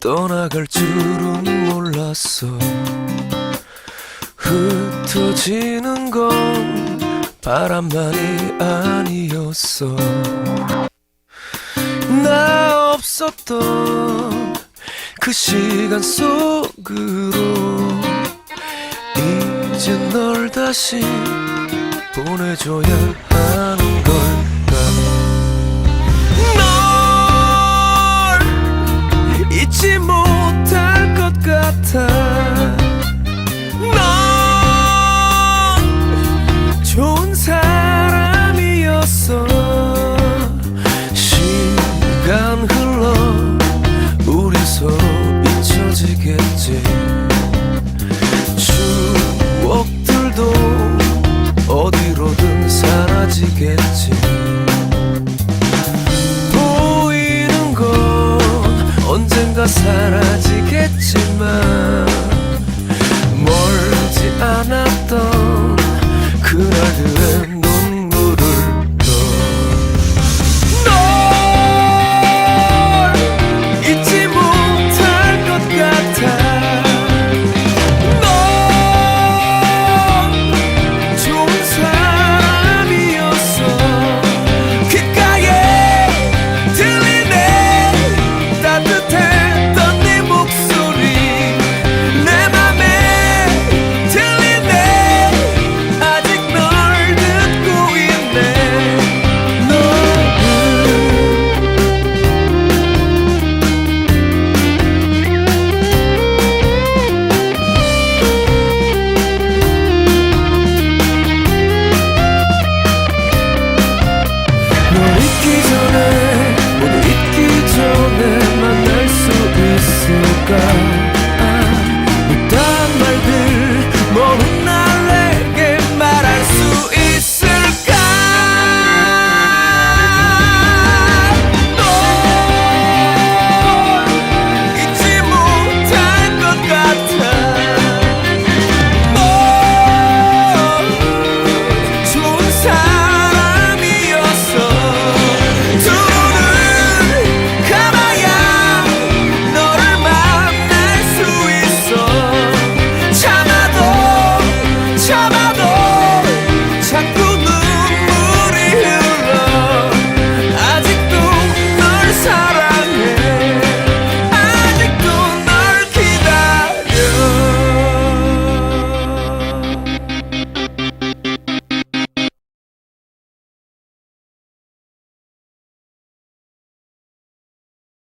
나갈 줄은 몰랐어. 흩어지는 건 바람만이 아니었어. 나 없었던 그 시간 속으로 이제 널 다시 보내줘야 하는 걸 어디로든 사라지겠지. 보이는 건 언젠가 사라지겠지만 멀지 않았던